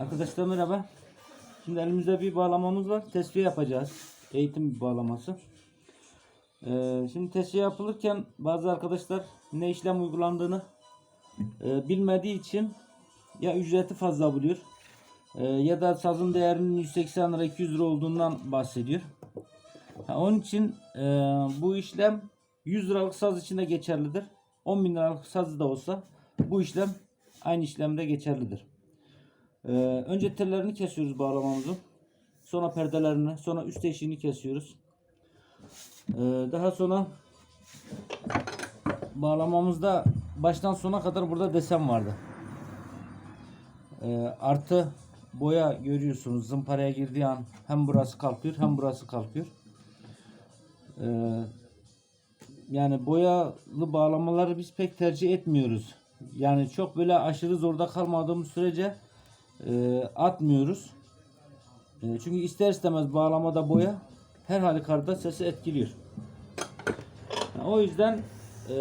Arkadaşlar merhaba. Şimdi elimizde bir bağlamamız var. Tesviye yapacağız. Eğitim bağlaması. Ee, şimdi tesviye yapılırken bazı arkadaşlar ne işlem uygulandığını e, bilmediği için ya ücreti fazla buluyor e, ya da sazın değerinin 180 lira 200 lira olduğundan bahsediyor. Ha, onun için e, bu işlem 100 liralık saz için de geçerlidir. 10 bin liralık saz da olsa bu işlem aynı işlemde geçerlidir. Ee, önce tellerini kesiyoruz bağlamamızın. Sonra perdelerini, sonra üst eşiğini kesiyoruz. Ee, daha sonra bağlamamızda baştan sona kadar burada desen vardı. Ee, artı boya görüyorsunuz zımparaya girdiği an hem burası kalkıyor hem burası kalkıyor. Ee, yani boyalı bağlamaları biz pek tercih etmiyoruz. Yani çok böyle aşırı zorda kalmadığımız sürece e, atmıyoruz. E, çünkü ister istemez bağlamada boya her halükarda sesi etkiliyor. Yani o yüzden e,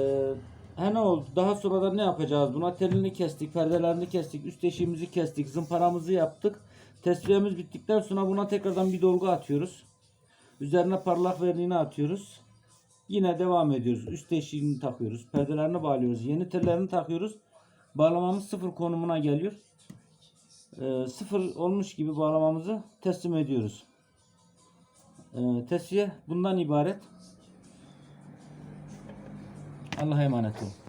he ne oldu? Daha sonra da ne yapacağız? Buna telini kestik, perdelerini kestik, üst eşiğimizi kestik, zımparamızı yaptık. Tesviyemiz bittikten sonra buna tekrardan bir dolgu atıyoruz. Üzerine parlak verniğini atıyoruz. Yine devam ediyoruz. Üst eşiğini takıyoruz. Perdelerini bağlıyoruz. Yeni tellerini takıyoruz. Bağlamamız sıfır konumuna geliyor. Ee, sıfır olmuş gibi bağlamamızı teslim ediyoruz. Ee, tesviye bundan ibaret. Allah'a emanet olun.